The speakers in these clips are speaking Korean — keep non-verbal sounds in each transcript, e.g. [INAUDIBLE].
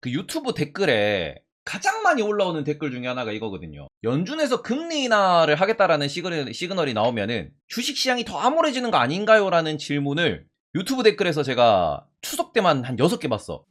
그 유튜브 댓글에 가장 많이 올라오는 댓글 중에 하나가 이거거든요. 연준에서 금리 인하를 하겠다라는 시그널, 시그널이 나오면은 주식시장이 더 암울해지는 거 아닌가요? 라는 질문을 유튜브 댓글에서 제가 추석 때만 한 6개 봤어.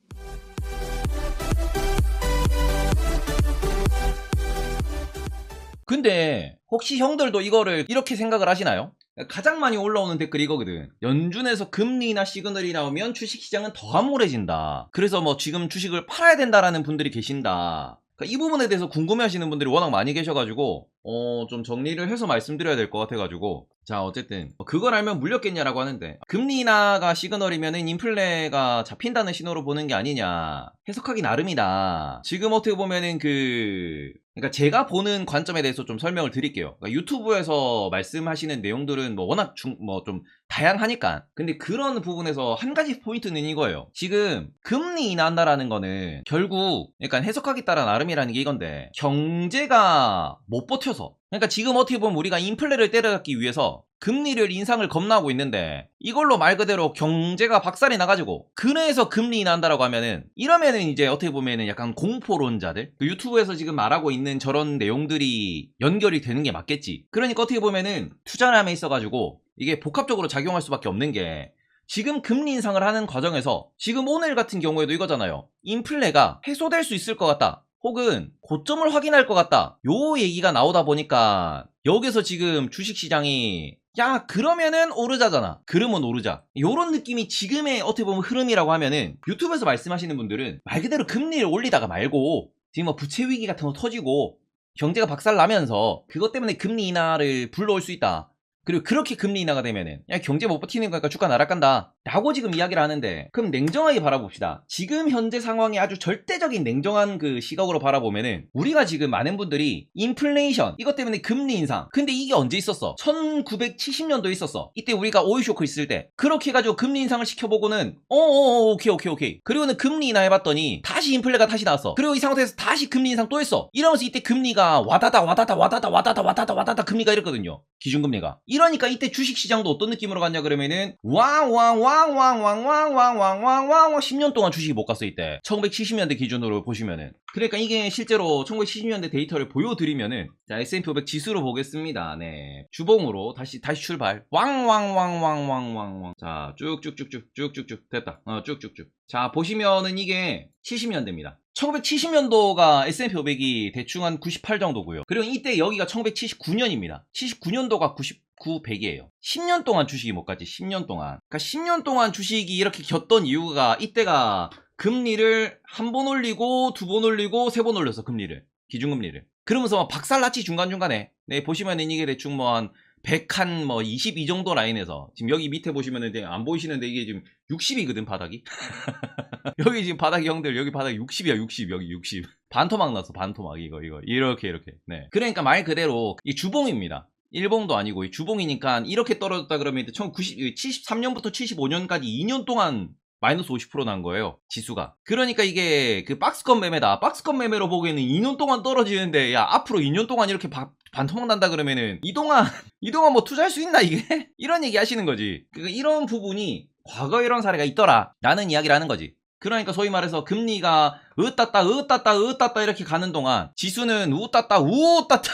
근데 혹시 형들도 이거를 이렇게 생각을 하시나요? 가장 많이 올라오는 댓글이 이거거든. 연준에서 금리나 시그널이 나오면 주식시장은 더 암울해진다. 그래서 뭐 지금 주식을 팔아야 된다라는 분들이 계신다. 그러니까 이 부분에 대해서 궁금해하시는 분들이 워낙 많이 계셔가지고 어 좀 정리를 해서 말씀드려야 될 것 같아가지고 자 어쨌든 뭐 그걸 알면 물렸겠냐라고 하는데 금리 인하가 시그널이면은 인플레가 잡힌다는 신호로 보는 게 아니냐 해석하기 나름이다. 지금 어떻게 보면은 그 그러니까 제가 보는 관점에 대해서 좀 설명을 드릴게요. 그러니까 유튜브에서 말씀하시는 내용들은 뭐 워낙 뭐 좀 다양하니까. 근데 그런 부분에서 한 가지 포인트는 이거예요. 지금 금리 인하한다라는 거는 결국 그러니까 해석하기 따라 나름이라는 게 이건데 경제가 못 버텨서 그러니까 지금 어떻게 보면 우리가 인플레를 때려잡기 위해서 금리를 인상을 겁나고 있는데 이걸로 말 그대로 경제가 박살이 나가지고 그래서 금리 인한다라고 하면은 이러면은 이제 어떻게 보면은 약간 공포론자들? 그 유튜브에서 지금 말하고 있는 저런 내용들이 연결이 되는 게 맞겠지. 그러니까 어떻게 보면은 투자함에 있어가지고 이게 복합적으로 작용할 수밖에 없는 게 지금 금리 인상을 하는 과정에서 지금 오늘 같은 경우에도 이거잖아요. 인플레가 해소될 수 있을 것 같다 혹은 고점을 확인할 것 같다. 요 얘기가 나오다 보니까 여기서 지금 주식시장이 야 그러면은 오르자잖아. 그러면 오르자. 요런 느낌이 지금의 어떻게 보면 흐름이라고 하면은 유튜브에서 말씀하시는 분들은 말 그대로 금리를 올리다가 말고 지금 뭐 부채 위기 같은 거 터지고 경제가 박살 나면서 그것 때문에 금리 인하를 불러올 수 있다. 그리고 그렇게 금리 인하가 되면은 야 경제 못 버티는 거니까 주가 날아간다. 라고 지금 이야기를 하는데 그럼 냉정하게 바라봅시다. 지금 현재 상황이 아주 절대적인 냉정한 그 시각으로 바라보면은 우리가 지금 많은 분들이 인플레이션 이것 때문에 금리 인상. 근데 이게 언제 있었어? 1970년도에 있었어. 이때 우리가 오일 쇼크 있을 때. 그렇게 해가지고 금리 인상을 시켜보고는 어어어 오케이 오케이 오케이. 그리고는 금리 인하 해봤더니 다시 인플레가 다시 나왔어. 그리고 이 상태에서 다시 금리 인상 또 했어. 이러면서 이때 금리가 와다다 와다다 와다다 와다다 와다다 와다다 금리가 이랬거든요 기준금리가 이러니까 이때 주식시장도 어떤 느낌으로 갔냐 그러면은 왕왕왕왕왕왕왕왕왕왕왕 10년 동안 주식이 못 갔어 이때 1970년대 기준으로 보시면은 그러니까 이게 실제로 1970년대 데이터를 보여드리면은 자 S&P 500 지수로 보겠습니다 네 주봉으로 다시 다시 출발 왕왕왕왕왕왕왕 자 쭉쭉쭉쭉 쭉쭉쭉 됐다 어 쭉쭉쭉 자 보시면은 이게 70년대입니다 1970년도가 S&P 500이 대충 한 98 정도고요. 그리고 이때 여기가 1979년입니다. 79년도가 99, 100이에요. 10년 동안 주식이 못 갔지. 10년 동안. 그러니까 10년 동안 주식이 이렇게 겼던 이유가 이때가 금리를 한 번 올리고 두 번 올리고 세 번 올렸어. 금리를. 기준금리를. 그러면서 막 박살났지 중간중간에. 네, 보시면은 이게 대충 뭐한 100한 뭐 22 정도 라인에서 지금 여기 밑에 보시면은 이제 안 보이시는데 이게 지금 60이거든 바닥이. [LAUGHS] 여기 지금 바닥이 형들 여기 바닥 60이야 60 여기 60 반토막 났어 반토막. 이거 이거. 이렇게 이렇게. 네. 그러니까 말 그대로 이 주봉입니다. 일봉도 아니고 이 주봉이니까 이렇게 떨어졌다 그러면 1990, 73년부터 75년까지 2년 동안 마이너스 50%난 거예요. 지수가. 그러니까 이게 그 박스권 매매다. 박스권 매매로 보기에는 2년 동안 떨어지는데 야 앞으로 2년 동안 이렇게 바, 반토막 난다 그러면은 이동안 [LAUGHS] 이동안 뭐 투자할 수 있나 이게? [LAUGHS] 이런 얘기 하시는 거지. 그러니까 이런 부분이 과거 이런 사례가 있더라. 라는 이야기를 하는 거지. 그러니까 소위 말해서 금리가 으따따 으따따 으따따 이렇게 가는 동안 지수는 우따따 우따따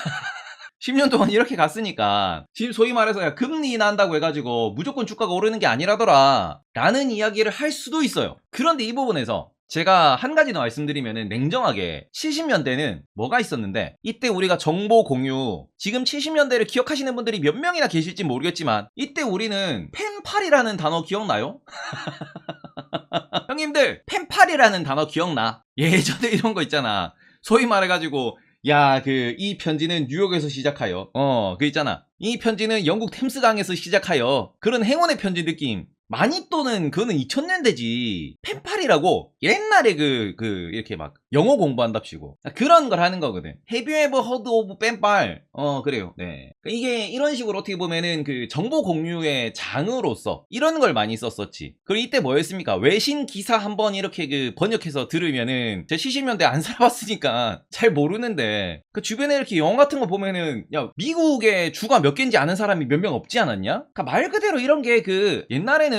10년 동안 이렇게 갔으니까 지금 소위 말해서 야, 금리 인한다고 해가지고 무조건 주가가 오르는 게 아니라더라 라는 이야기를 할 수도 있어요 그런데 이 부분에서 제가 한 가지 더 말씀드리면 냉정하게 70년대는 뭐가 있었는데 이때 우리가 정보 공유 지금 70년대를 기억하시는 분들이 몇 명이나 계실지 모르겠지만 이때 우리는 펜팔이라는 단어 기억나요? [LAUGHS] 형님들 펜팔이라는 단어 기억나? 예전에 이런 거 있잖아 소위 말해가지고 야, 그, 이 편지는 뉴욕에서 시작하여. 어, 그 있잖아. 이 편지는 영국 템스강에서 시작하여. 그런 행운의 편지 느낌. 마니또는 그거는 2000년대지. 펜팔이라고 옛날에 그, 그, 이렇게 막 영어 공부한답시고. 그런 걸 하는 거거든. Have you ever heard of 펜팔? 어, 그래요. 네. 이게 이런 식으로 어떻게 보면은 그 정보 공유의 장으로서 이런 걸 많이 썼었지. 그리고 이때 뭐였습니까? 외신 기사 한번 이렇게 그 번역해서 들으면은 제 70년대 안 [LAUGHS] 살아봤으니까 잘 모르는데 그 주변에 이렇게 영화 같은 거 보면은 야, 미국의 주가 몇 개인지 아는 사람이 몇 명 없지 않았냐? 그러니까 말 그대로 이런 게 그 옛날에는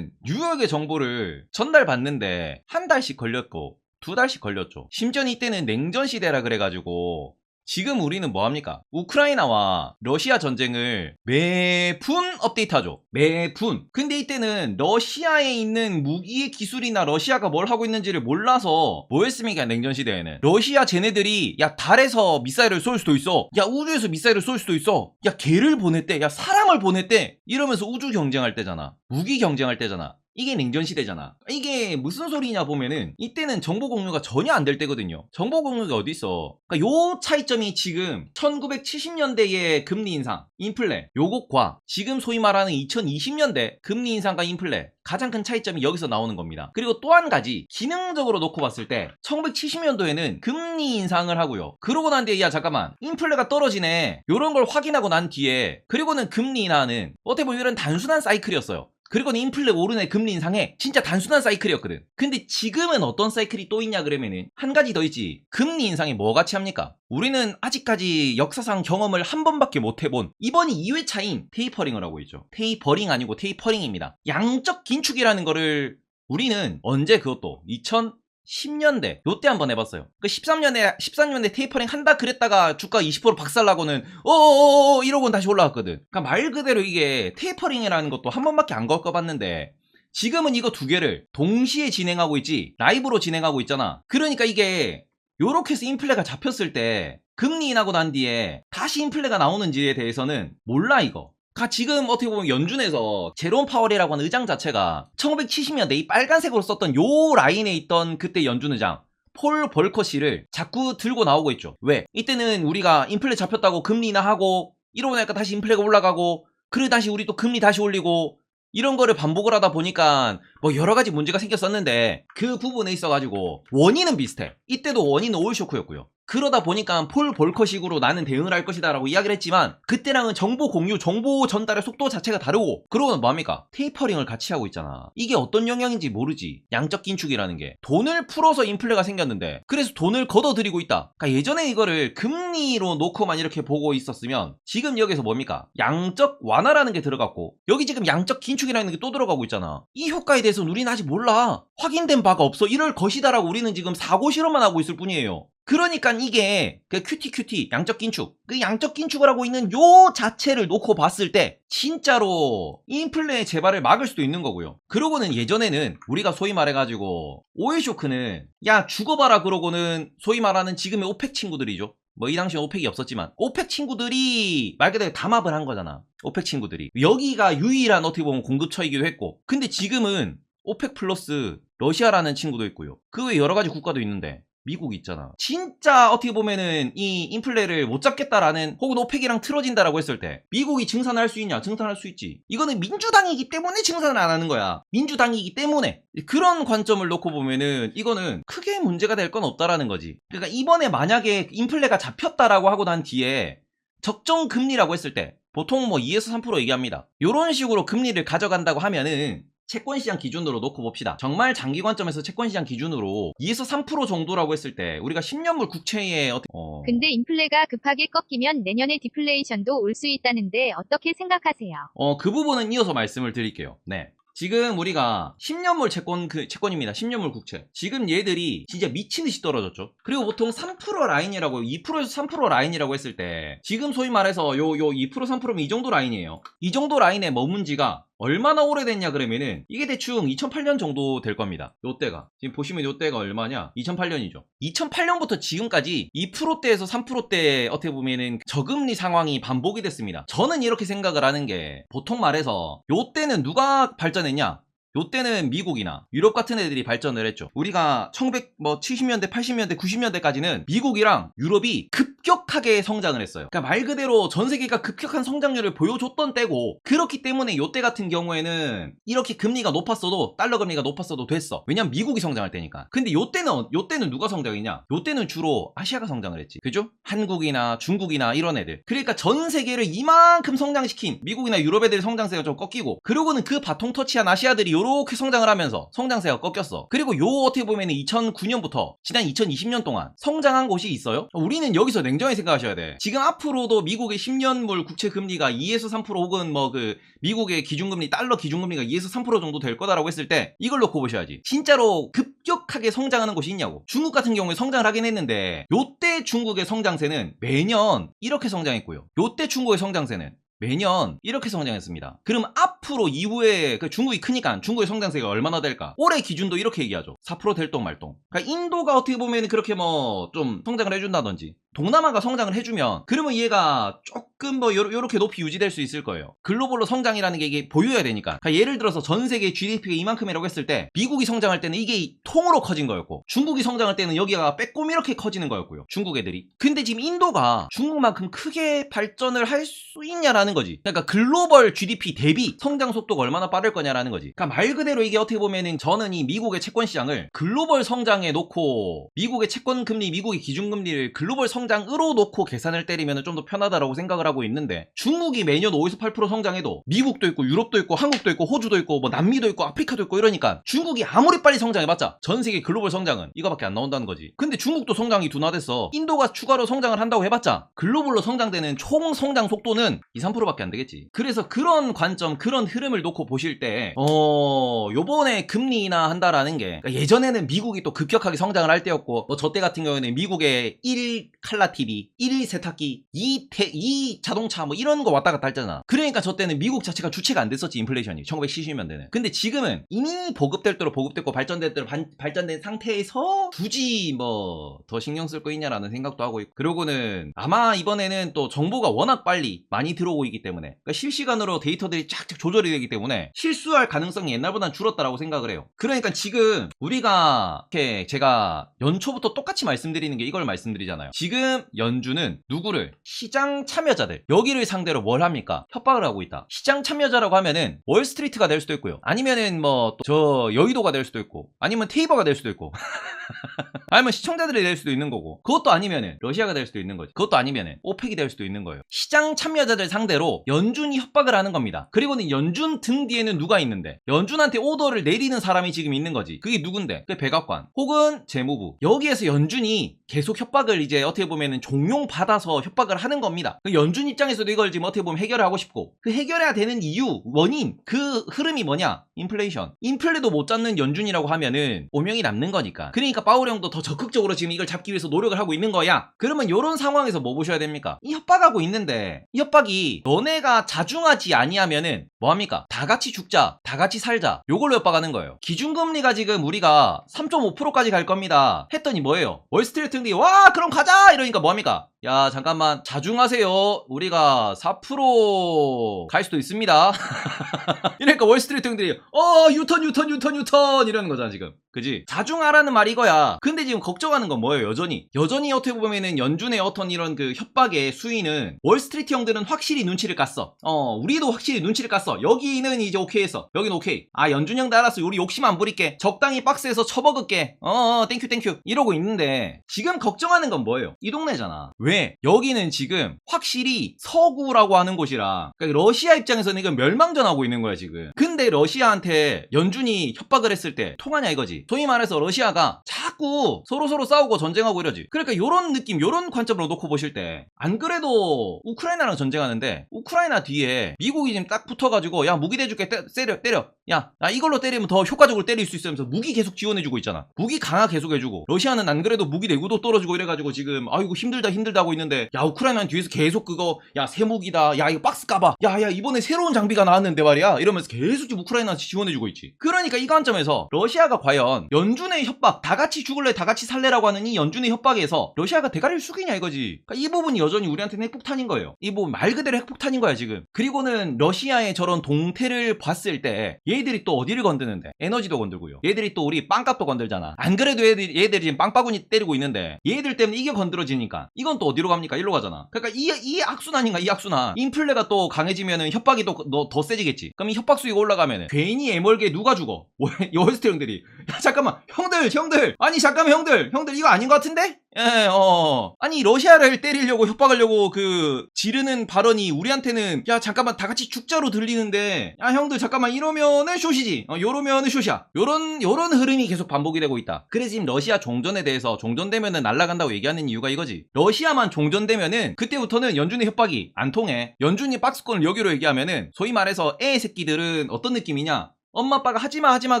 뉴욕의 정보를 전달받는데 한 달씩 걸렸고 두 달씩 걸렸죠. 심지어 이때는 냉전 시대라 그래가지고 지금 우리는 뭐 합니까? 우크라이나와 러시아 전쟁을 매분 업데이트하죠. 매분. 근데 이때는 러시아에 있는 무기의 기술이나 러시아가 뭘 하고 있는지를 몰라서 뭐 했습니까? 냉전 시대에는. 러시아 쟤네들이 야 달에서 미사일을 쏠 수도 있어. 야 우주에서 미사일을 쏠 수도 있어. 야 개를 보냈대. 야 사람을 보냈대. 이러면서 우주 경쟁할 때잖아. 무기 경쟁할 때잖아. 이게 냉전 시대잖아. 이게 무슨 소리냐 보면은 이때는 정보 공유가 전혀 안 될 때거든요. 정보 공유가 어디 있어? 그러니까 요 차이점이 지금 1970년대의 금리 인상, 인플레, 요것과 지금 소위 말하는 2020년대 금리 인상과 인플레 가장 큰 차이점이 여기서 나오는 겁니다. 그리고 또 한 가지 기능적으로 놓고 봤을 때 1970년도에는 금리 인상을 하고요. 그러고 난 뒤에 야 잠깐만 인플레가 떨어지네. 요런 걸 확인하고 난 뒤에 그리고는 금리 인하는 어떻게 보면 이런 단순한 사이클이었어요. 그리고는 인플레 오르네 금리 인상에 진짜 단순한 사이클이었거든. 근데 지금은 어떤 사이클이 또 있냐 그러면은 한 가지 더 있지. 금리 인상이 뭐 같이 합니까? 우리는 아직까지 역사상 경험을 한 번밖에 못 해본 이번이 2회 차인 테이퍼링을 하고 있죠. 테이퍼링 아니고 테이퍼링입니다. 양적 긴축이라는 거를 우리는 언제 그것도 2000 10년대 요때 한번 해봤어요. 그 13년에 13년에 테이퍼링 한다 그랬다가 주가 20% 박살나고는 어어어 이러고 다시 올라왔거든. 그러니까 말 그대로 이게 테이퍼링이라는 것도 한 번밖에 안 겪어봤는데 지금은 이거 두 개를 동시에 진행하고 있지 라이브로 진행하고 있잖아. 그러니까 이게 요렇게 해서 인플레가 잡혔을 때 금리 인하고 난 뒤에 다시 인플레가 나오는지에 대해서는 몰라 이거. 가 지금 어떻게 보면 연준에서 제롬 파월이라고 하는 의장 자체가 1970년대 이 빨간색으로 썼던 요 라인에 있던 그때 연준 의장 폴 벌커 씨를 자꾸 들고 나오고 있죠. 왜? 이때는 우리가 인플레 잡혔다고 금리 인하하고 이러고 나니까 다시 인플레가 올라가고 그래 다시 우리 또 금리 다시 올리고 이런 거를 반복을 하다 보니까 뭐 여러 가지 문제가 생겼었는데 그 부분에 있어가지고 원인은 비슷해. 이때도 원인은 오일 쇼크였고요. 그러다 보니까 폴 볼커식으로 나는 대응을 할 것이다 라고 이야기를 했지만 그때랑은 정보 공유, 정보 전달의 속도 자체가 다르고 그러고는 뭐합니까? 테이퍼링을 같이 하고 있잖아. 이게 어떤 영향인지 모르지. 양적 긴축이라는 게 돈을 풀어서 인플레가 생겼는데 그래서 돈을 걷어들이고 있다. 그러니까 예전에 이거를 금리로 놓고만 이렇게 보고 있었으면 지금 여기서 뭡니까? 양적 완화라는 게 들어갔고 여기 지금 양적 긴축이라는 게 또 들어가고 있잖아. 이 효과에 대해서는 우리는 아직 몰라. 확인된 바가 없어. 이럴 것이다 라고 우리는 지금 사고 실험만 하고 있을 뿐이에요. 그러니까 이게 그 큐티 큐티 양적 긴축 그 양적 긴축을 하고 있는 요 자체를 놓고 봤을 때 진짜로 인플레의 재발을 막을 수도 있는 거고요. 그러고는 예전에는 우리가 소위 말해가지고 오일 쇼크는 야 죽어봐라 그러고는 소위 말하는 지금의 오펙 친구들이죠. 뭐이 당시에 오펙이 없었지만 오펙 친구들이 말 그대로 담합을 한 거잖아. 오펙 친구들이 여기가 유일한 어떻게 보면 공급처이기도 했고 근데 지금은 오펙 플러스 러시아라는 친구도 있고요. 그 외 여러 가지 국가도 있는데 미국 있잖아. 진짜 어떻게 보면은 이 인플레를 못 잡겠다라는 혹은 오펙이랑 틀어진다라고 했을 때 미국이 증산할 수 있냐? 증산할 수 있지. 이거는 민주당이기 때문에 증산을 안 하는 거야. 민주당이기 때문에. 그런 관점을 놓고 보면은 이거는 크게 문제가 될 건 없다라는 거지. 그러니까 이번에 만약에 인플레가 잡혔다라고 하고 난 뒤에 적정 금리라고 했을 때 보통 뭐 2에서 3% 얘기합니다. 이런 식으로 금리를 가져간다고 하면은 채권 시장 기준으로 놓고 봅시다. 정말 장기 관점에서 채권 시장 기준으로 2에서 3% 정도라고 했을 때 우리가 10년물 국채의 어떻게 어... 근데 인플레가 급하게 꺾이면 내년에 디플레이션도 올 수 있다는데 어떻게 생각하세요? 어, 그 부분은 이어서 말씀을 드릴게요. 네. 지금 우리가 10년물 채권 그 채권입니다. 10년물 국채. 지금 얘들이 진짜 미친 듯이 떨어졌죠. 그리고 보통 3% 라인이라고 2%에서 3% 라인이라고 했을 때 지금 소위 말해서 요 요 2% 3%면 이 정도 라인이에요. 이 정도 라인에 머문 지가 얼마나 오래됐냐 그러면은 이게 대충 2008년 정도 될 겁니다. 요때가 지금 보시면 요때가 얼마냐? 2008년이죠. 2008년부터 지금까지 2%대에서 3%대 어떻게 보면은 저금리 상황이 반복이 됐습니다. 저는 이렇게 생각을 하는 게 보통 말해서 요때는 누가 발전했냐? 요때는 미국이나 유럽 같은 애들이 발전을 했죠. 우리가 1970년대, 80년대, 90년대까지는 미국이랑 유럽이 급 격하게 성장을 했어요. 그러니까 말 그대로 전 세계가 급격한 성장률을 보여줬던 때고 그렇기 때문에 요때 같은 경우에는 이렇게 금리가 높았어도 달러 금리가 높았어도 됐어. 왜냐면 미국이 성장할 때니까. 근데 요때는 요때는 누가 성장했냐? 요때는 주로 아시아가 성장을 했지. 그죠? 한국이나 중국이나 이런 애들. 그러니까 전 세계를 이만큼 성장시킨 미국이나 유럽 애들 성장세가 좀 꺾이고 그러고는 그 바통 터치한 아시아들이 요렇게 성장을 하면서 성장세가 꺾였어. 그리고 요 어떻게 보면 2009년부터 지난 2020년 동안 성장한 곳이 있어요. 우리는 여기서 냉정히 생각하셔야 돼. 지금 앞으로도 미국의 10년물 국채 금리가 2에서 3% 혹은 뭐 그 미국의 기준금리 달러 기준금리가 2에서 3% 정도 될 거다라고 했을 때 이걸 놓고 보셔야지. 진짜로 급격하게 성장하는 곳이 있냐고. 중국 같은 경우에 성장을 하긴 했는데 요때 중국의 성장세는 매년 이렇게 성장했고요. 요때 중국의 성장세는 매년 이렇게 성장했습니다. 그럼 앞으로 이후에 그 중국이 크니까 중국의 성장세가 얼마나 될까? 올해 기준도 이렇게 얘기하죠. 4% 될동 말동. 그러니까 인도가 어떻게 보면 그렇게 뭐 좀 성장을 해준다든지 동남아가 성장을 해주면 그러면 얘가 조금 뭐 요, 요렇게 높이 유지될 수 있을 거예요. 글로벌로 성장이라는 게 이게 보여야 되니까. 그러니까 예를 들어서 전 세계 GDP가 이만큼이라고 했을 때 미국이 성장할 때는 이게 통으로 커진 거였고 중국이 성장할 때는 여기가 빼꼼 이렇게 커지는 거였고요. 중국 애들이. 근데 지금 인도가 중국만큼 크게 발전을 할 수 있냐라는 거지. 그러니까 글로벌 GDP 대비 성장 속도가 얼마나 빠를 거냐라는 거지. 그러니까 말 그대로 이게 어떻게 보면은 저는 이 미국의 채권 시장을 글로벌 성장에 놓고 미국의 채권 금리, 미국의 기준 금리를 글로벌 성 장으로 놓고 계산을 때리면 좀 더 편하다라고 생각을 하고 있는데 중국이 매년 5에서 8% 성장해도 미국도 있고 유럽도 있고 한국도 있고 호주도 있고 뭐 남미도 있고 아프리카도 있고 이러니까 중국이 아무리 빨리 성장해봤자 전 세계 글로벌 성장은 이거밖에 안 나온다는 거지. 근데 중국도 성장이 둔화됐어. 인도가 추가로 성장을 한다고 해봤자 글로벌로 성장되는 총 성장 속도는 2, 3%밖에 안 되겠지. 그래서 그런 관점, 그런 흐름을 놓고 보실 때, 어, 요번에 금리 인하 한다라는 게, 그러니까 예전에는 미국이 또 급격하게 성장을 할 때였고, 뭐 저 때 같은 경우에는 미국의 1 칼라 TV, 1 세탁기, 2 태, 2 자동차 뭐 이런 거 왔다 갔다 했잖아. 그러니까 저 때는 미국 자체가 주체가 안 됐었지, 인플레이션이. 1970년대는. 근데 지금은 이미 보급될 대로 보급됐고 발전될 대로 반- 발전된 상태에서 굳이 뭐 더 신경 쓸 거 있냐라는 생각도 하고 있고. 그러고는 아마 이번에는 또 정보가 워낙 빨리 많이 들어오고 있기 때문에 그러니까 실시간으로 데이터들이 쫙쫙 조절이 되기 때문에 실수할 가능성이 옛날보다는 줄었다라고 생각을 해요. 그러니까 지금 우리가 이렇게 제가 연초부터 똑같이 말씀드리는 게 이걸 말씀드리잖아요. 지금 연준은 누구를? 시장 참여자들. 여기를 상대로 뭘 합니까? 협박을 하고 있다. 시장 참여자라고 하면은 월스트리트가 될 수도 있고요. 아니면은 뭐 저 여의도가 될 수도 있고 아니면 테이버가 될 수도 있고 [LAUGHS] 아니면 시청자들이 될 수도 있는 거고 그것도 아니면은 러시아가 될 수도 있는 거지. 그것도 아니면은 오펙이 될 수도 있는 거예요. 시장 참여자들 상대로 연준이 협박을 하는 겁니다. 그리고는 연준 등 뒤에는 누가 있는데 연준한테 오더를 내리는 사람이 지금 있는 거지. 그게 누군데? 그 백악관 혹은 재무부. 여기에서 연준이 계속 협박을 이제 어떻게 보면 은 종용 받아서 협박을 하는 겁니다. 그 연준 입장에서도 이걸 지금 어떻게 보면 해결을 하고 싶고 그 해결해야 되는 이유 원인 그 흐름이 뭐냐 인플레이션. 인플레도 못 잡는 연준이라고 하면은 오명이 남는 거니까. 그러니까 파월 형도 더 적극적으로 지금 이걸 잡기 위해서 노력을 하고 있는 거야. 그러면 이런 상황에서 뭐 보셔야 됩니까? 이 협박하고 있는데 이 협박이 너네가 자중하지 아니하면은 뭐합니까? 다 같이 죽자 다 같이 살자. 요걸로 협박하는 거예요. 기준금리가 지금 우리가 3.5%까지 갈 겁니다. 했더니 뭐예요? 월스트리트 등이 와 그럼 가자! 이러니까 뭐합니까 야 잠깐만. 자중하세요. 우리가 4%갈 수도 있습니다. [LAUGHS] 이러니까 월스트리트 형들이 어 유턴 유턴 유턴 유턴! 이러는 거잖아 지금. 그지? 자중하라는 말이 이거야. 근데 지금 걱정하는 건 뭐예요 여전히? 여전히 어떻게 보면은 연준의 어떤 이런 그 협박의 수위는 월스트리트 형들은 확실히 눈치를 깠어. 어 우리도 확실히 눈치를 깠어. 여기는 이제 오케이 했어 여긴 오케이. 아 연준 형도 알았어 우리 욕심 안 부릴게. 적당히 박스에서 쳐먹을게. 어 어 땡큐 땡큐. 이러고 있는데 지금 걱정하는 건 뭐예요? 이 동네잖아. 왜 여기는 지금 확실히 서구라고 하는 곳이라 그러니까 러시아 입장에서는 이건 멸망전하고 있는 거야 지금. 근데 러시아한테 연준이 협박을 했을 때 통하냐 이거지. 소위 말해서 러시아가 자꾸 서로서로 싸우고 전쟁하고 이러지. 그러니까 요런 느낌 요런 관점으로 놓고 보실 때 안 그래도 우크라이나랑 전쟁하는데 우크라이나 뒤에 미국이 지금 딱 붙어가지고 야 무기 대줄게 때, 때려 때려. 야, 야 이걸로 때리면 더 효과적으로 때릴 수 있으면서 무기 계속 지원해주고 있잖아. 무기 강화 계속 해주고. 러시아는 안 그래도 무기 내구도 떨어지고 이래가지고 지금 아이고 힘들다 힘들다 하고 있는데 야 우크라이나는 뒤에서 계속 그거 야새 무기다 야 이거 박스 까봐 야야 이번에 새로운 장비가 나왔는데 말이야. 이러면서 계속 지금 우크라이나한테 지원해주고 있지. 그러니까 이 관점에서 러시아가 과연 연준의 협박 다 같이 죽을래 다 같이 살래라고 하는 이 연준의 협박에서 러시아가 대가리를 숙이냐 이거지. 그러니까 이 부분이 여전히 우리한테는 핵폭탄인 거예요. 이 부분 말 그대로 핵폭탄인 거야 지금. 그리고는 러시아의 저런 동태를 봤을 때 얘들이 또 어디를 건드는데? 에너지도 건들고요. 얘들이 또 우리 빵값도 건들잖아. 안 그래도 얘들이, 얘들이 지금 빵바구니 때리고 있는데 얘들 때문에 이게 건드려지니까. 이건 또 어디로 갑니까? 일로 가잖아. 그러니까 이, 이 악순환인가? 이 악순환 인플레가 또 강해지면은 협박이 또 더 세지겠지. 그럼 이 협박 수위가 올라가면은 괜히 애멀게 누가 죽어? [LAUGHS] 월스트 형들이. 야 잠깐만. 형들 형들. 아니 잠깐만 형들. 형들 이거 아닌 것 같은데 예, 어. 아니, 러시아를 때리려고 협박하려고 그 지르는 발언이 우리한테는 야, 잠깐만 다 같이 죽자로 들리는데 야, 형들 잠깐만 이러면은 쇼시지. 어, 요러면은 쇼시야. 요런 요런 흐름이 계속 반복이 되고 있다. 그래서 지금 러시아 종전에 대해서 종전되면은 날아간다고 얘기하는 이유가 이거지. 러시아만 종전되면은 그때부터는 연준의 협박이 안 통해. 연준이 박스권을 여기로 얘기하면은 소위 말해서 애 새끼들은 어떤 느낌이냐? 엄마 아빠가 하지마 하지마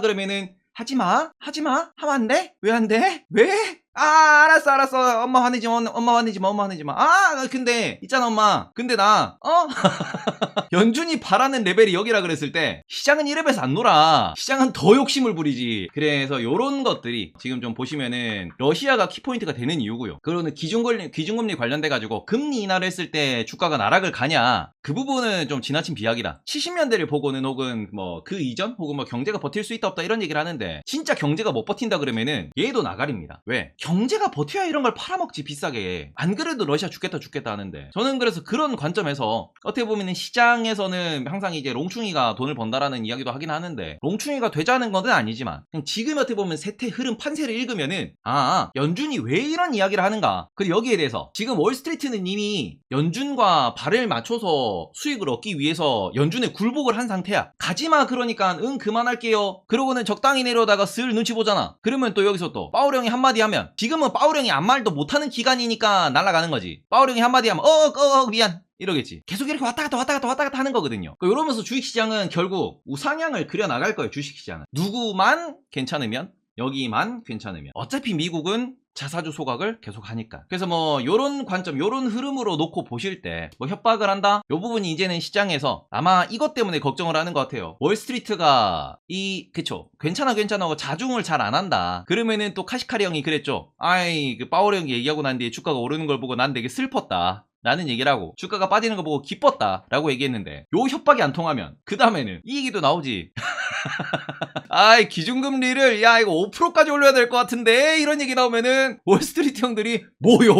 그러면은 하지마 하지마 하면 안 돼? 왜 안 돼? 왜? 아 알았어 알았어. 엄마 화내지 마 엄마 화내지 마 엄마 화내지 마아 근데 있잖아 엄마. 근데 나 어? [LAUGHS] 연준이 바라는 레벨이 여기라 그랬을 때 시장은 이래봬서 안 놀아. 시장은 더 욕심을 부리지. 그래서 요런 것들이 지금 좀 보시면은 러시아가 키포인트가 되는 이유고요. 그러는 기준금리, 기준금리 관련돼 가지고 금리 인하를 했을 때 주가가 나락을 가냐. 그 부분은 좀 지나친 비약이다. 70년대를 보고는 혹은 뭐 그 이전 혹은 뭐 경제가 버틸 수 있다 없다 이런 얘기를 하는데 진짜 경제가 못 버틴다 그러면은 얘도 나가립니다. 왜 경제가 버텨야 이런 걸 팔아먹지 비싸게. 안 그래도 러시아 죽겠다 죽겠다 하는데. 저는 그래서 그런 관점에서 어떻게 보면은 시장에서는 항상 이제 롱충이가 돈을 번다라는 이야기도 하긴 하는데 롱충이가 되자는 건 아니지만 지금 어떻게 보면 세태 흐름 판세를 읽으면은 아 연준이 왜 이런 이야기를 하는가. 그리고 여기에 대해서 지금 월스트리트는 이미 연준과 발을 맞춰서 수익을 얻기 위해서 연준에 굴복을 한 상태야. 가지마 그러니까 응 그만할게요. 그러고는 적당히 내려다가 슬 눈치 보잖아. 그러면 또 여기서 또 파우령이 한마디 하면 지금은 파우령이 아무 말도 못하는 기간이니까 날아가는 거지 파우령이 한마디 하면 어어 어, 미안 이러겠지. 계속 이렇게 왔다 갔다 왔다 갔다 왔다 갔다 하는 거거든요. 그러니까 이러면서 주식시장은 결국 우상향을 그려나갈 거예요, 주식시장은. 누구만 괜찮으면, 여기만 괜찮으면. 어차피 미국은 자사주 소각을 계속 하니까. 그래서 뭐, 요런 관점, 요런 흐름으로 놓고 보실 때, 뭐 협박을 한다? 요 부분이 이제는 시장에서 아마 이것 때문에 걱정을 하는 것 같아요. 월스트리트가 이, 그쵸. 괜찮아, 괜찮아 하고 자중을 잘 안 한다. 그러면은 또 카시카리 형이 그랬죠. 아이, 그 파워리 형이 얘기하고 난 뒤에 주가가 오르는 걸 보고 난 되게 슬펐다. 라는 얘기를 하고 주가가 빠지는 거 보고 기뻤다 라고 얘기했는데 요 협박이 안 통하면 그 다음에는 이 얘기도 나오지 [LAUGHS] 아이 기준금리를 야 이거 5%까지 올려야 될 것 같은데 이런 얘기 나오면은 월스트리트 형들이 뭐요?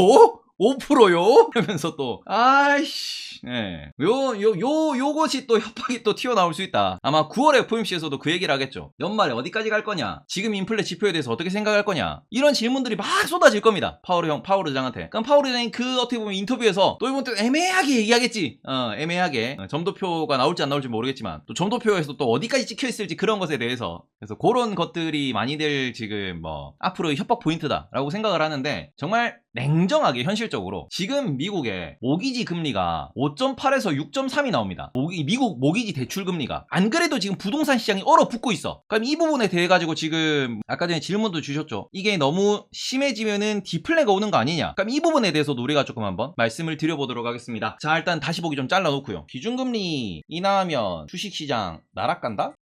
5%요? 하면서 또 아이씨 예. 요, 요, 요, 요것이 또 협박이 또 튀어나올 수 있다. 아마 9월에 FOMC에서도 그 얘기를 하겠죠. 연말에 어디까지 갈 거냐? 지금 인플레 지표에 대해서 어떻게 생각할 거냐? 이런 질문들이 막 쏟아질 겁니다. 파워르 형, 파워르 장한테. 그럼 파워르 장이 그 어떻게 보면 인터뷰에서 또 이번 또 애매하게 얘기하겠지. 어, 애매하게. 어, 점도표가 나올지 안 나올지 모르겠지만 또 점도표에서 또 어디까지 찍혀 있을지 그런 것에 대해서 그래서 그런 것들이 많이들 지금 뭐 앞으로 협박 포인트다라고 생각을 하는데 정말 냉정하게 현실적으로 지금 미국의 모기지 금리가 5.8에서 6.3이 나옵니다. 모기, 미국 모기지 대출 금리가 안 그래도 지금 부동산 시장이 얼어붙고 있어. 그럼 이 부분에 대해 가지고 지금 아까 전에 질문도 주셨죠. 이게 너무 심해지면은 디플레가 오는 거 아니냐? 그럼 이 부분에 대해서도 우리가 조금 한번 말씀을 드려보도록 하겠습니다. 자 일단 다시 보기 좀 잘라놓고요. 기준금리 인하하면 주식시장 나락간다?